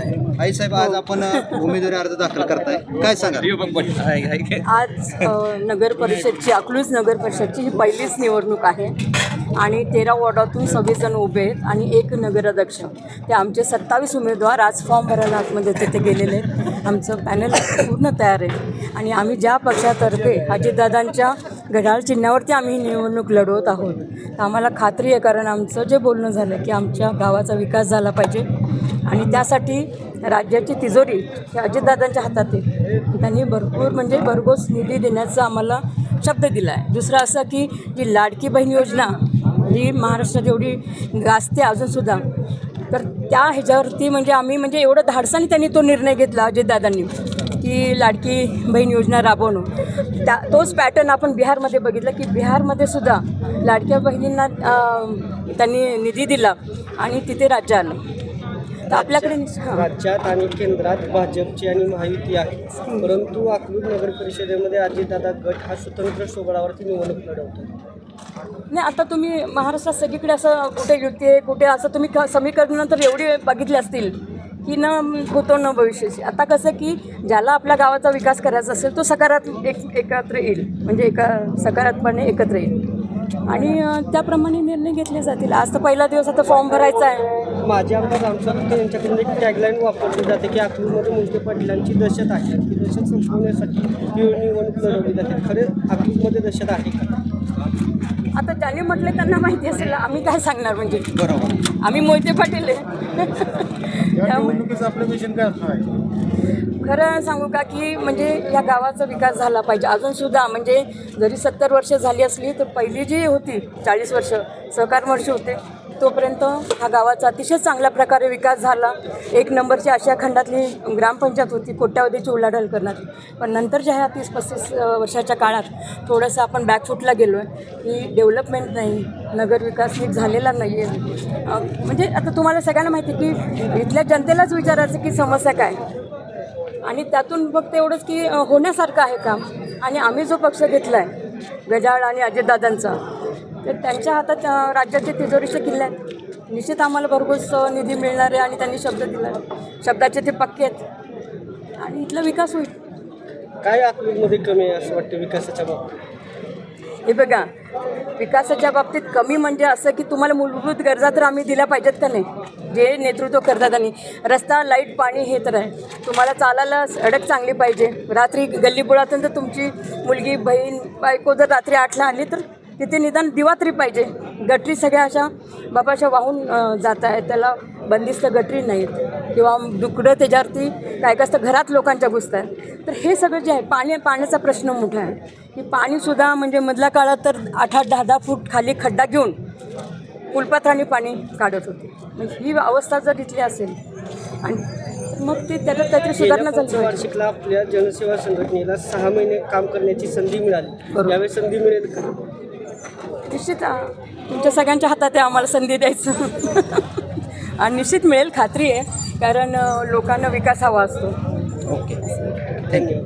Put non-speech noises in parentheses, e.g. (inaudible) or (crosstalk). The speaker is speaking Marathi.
नाही आई साहेब आज आपण उमेदवारी अर्ज दाखल करताय. काय सांगा आज नगर परिषदची अकलूज नगर परिषदची ही पहिलीच निवडणूक आहे. आणि तेरा वॉर्डातून सव्वीस जण उभे आहेत आणि एक नगराध्यक्ष. ते आमचे सत्तावीस उमेदवार आज फॉर्म भरायला आतमध्ये तिथे गेलेले आहेत. आमचं पॅनल पूर्ण तयार आहे. आणि आम्ही ज्या पक्षातर्फे अजितदादांच्या घड्याळ चिन्हावरती आम्ही ही निवडणूक लढवत आहोत. तर आम्हाला खात्री आहे कारण आमचं जे बोलणं झालं की आमच्या गावाचा विकास झाला पाहिजे. आणि त्यासाठी राज्याची तिजोरी ही अजितदादांच्या हातात आहे. त्यांनी भरपूर म्हणजे भरघोस निधी देण्याचा आम्हाला शब्द दिला आहे. दुसरं असं की जी लाडकी बहीण योजना जी महाराष्ट्रात एवढी गाजते अजूनसुद्धा तर त्या ह्याच्यावरती म्हणजे आम्ही म्हणजे एवढं धाडसाने त्यांनी तो निर्णय घेतला अजितदादांनी की लाडकी बहीण योजना राबवणं. त्या तोच पॅटर्न आपण बिहारमध्ये बघितलं की बिहारमध्ये सुद्धा लाडक्या बहिणींना त्यांनी निधी दिला आणि तिथे राज्य आलं. तर आपल्याकडे राज्यात आणि केंद्रात भाजपची आणि महायुती आहे. परंतु अकलूज नगर परिषदेमध्ये अजितदादा गट हा स्वतंत्र सोबळावरती निवडणूक लढवतो. नाही आता तुम्ही महाराष्ट्रात सगळीकडे असं कुठे युती आहे कुठे असं तुम्ही समीकरणं तर एवढी बघितली असतील की न होतो न भविष्याची. आता कसं की ज्याला आपल्या गावाचा विकास करायचा असेल तो सकारात्मक एक एकत्र येईल. म्हणजे एका सकारात्मकपणे एकत्र येईल. आणि त्याप्रमाणे निर्णय घेतले जातील. आज तर पहिला दिवस आता फॉर्म भरायचा आहे. माझे आमदार रामसाहेब यांच्याकडून एक टॅगलाईन वापरली जाते की अकलूजमध्ये मोहिते पाटीलांची दहशत आहे. ती दहशत संपवण्यासाठी ही निवडणूक लढवली जाते. खरे अकलूजमध्ये दहशत आहे का? आता ज्यांनी म्हटले त्यांना माहिती असेल आम्ही काय सांगणार म्हणजे? बरोबर. आम्ही मोहिते पाटील आहे. त्यामुळे आपलं मिशन काय असणार आहे? खरं सांगू का की म्हणजे या गावाचा विकास झाला पाहिजे. अजूनसुद्धा म्हणजे जरी सत्तर वर्ष झाली असली तर पहिली जी होती चाळीस वर्ष सहकार वर्ष होते. तोपर्यंत हा गावाचा अतिशय चांगल्या प्रकारे विकास झाला. एक नंबरची आशिया खंडातली ग्रामपंचायत होती. कोट्यावधीची उलाढाल करणारी पण नंतर ज्या ह्या तीस पस्तीस वर्षाच्या काळात थोडंसं आपण बॅकफूटला गेलो आहे की डेव्हलपमेंट नाही नगर विकास नीट झालेला नाही आहे म्हणजे आता तुम्हाला सगळ्यांना माहिती आहे की इथल्या जनतेलाच विचारायचं की समस्या काय? आणि त्यातून फक्त एवढंच की होण्यासारखं आहे काम. आणि आम्ही जो पक्ष घेतला आहे गजाळ आणि अजितदादांचा तर त्यांच्या हातात राज्याचे तिजोरीचे किल्ले आहेत. निश्चित आम्हाला भरघोस निधी मिळणार आहे आणि त्यांनी शब्द दिला. शब्दाचे ते पक्के आहेत. आणि इथला विकास होईल. काय अकलूजमध्ये कमी आहे असं वाटतं विकासाच्या बाबतीत? हे बघा विकासाच्या बाबतीत कमी म्हणजे असं की तुम्हाला मूलभूत गरजा तर आम्ही दिल्या पाहिजेत का नाही? जे नेतृत्व करतात आणि रस्ता लाइट पाणी हे तर आहे. तुम्हाला चालायला सडक चांगली पाहिजे. रात्री गल्लीबोळातून जर तुमची मुलगी बहीण बायको जर रात्री आठला आली तर? तिथे निदान दिवा तरी पाहिजे. गटरी सगळ्या अशा बापाच्या वाहून जात आहेत. त्याला बंदिस्त गटरी नाहीत. किंवा दुकडं त्याच्यावरती काय काय असतं घरात लोकांच्या घुसत आहेत तर हे सगळं जे आहे पाणी पाण्याचा प्रश्न मोठा आहे. की पाणीसुद्धा म्हणजे मधल्या काळात तर आठ आठ दहा दहा फूट खाली खड्डा घेऊन फुलपात्राने पाणी काढत होते. म्हणजे ही अवस्था जर इथली असेल आणि मग ते त्याला काहीतरी सुधारणा झाली. वार्षिकला आपल्या जनसेवा संघटनेला सहा महिने काम करण्याची संधी मिळाली. यावेळी संधी मिळेल का? निश्चित तुमच्या सगळ्यांच्या हातात आहे आम्हाला संधी द्यायचं. (laughs) आणि निश्चित मिळेल खात्री आहे कारण लोकांना विकास हवा असतो. Okay thank you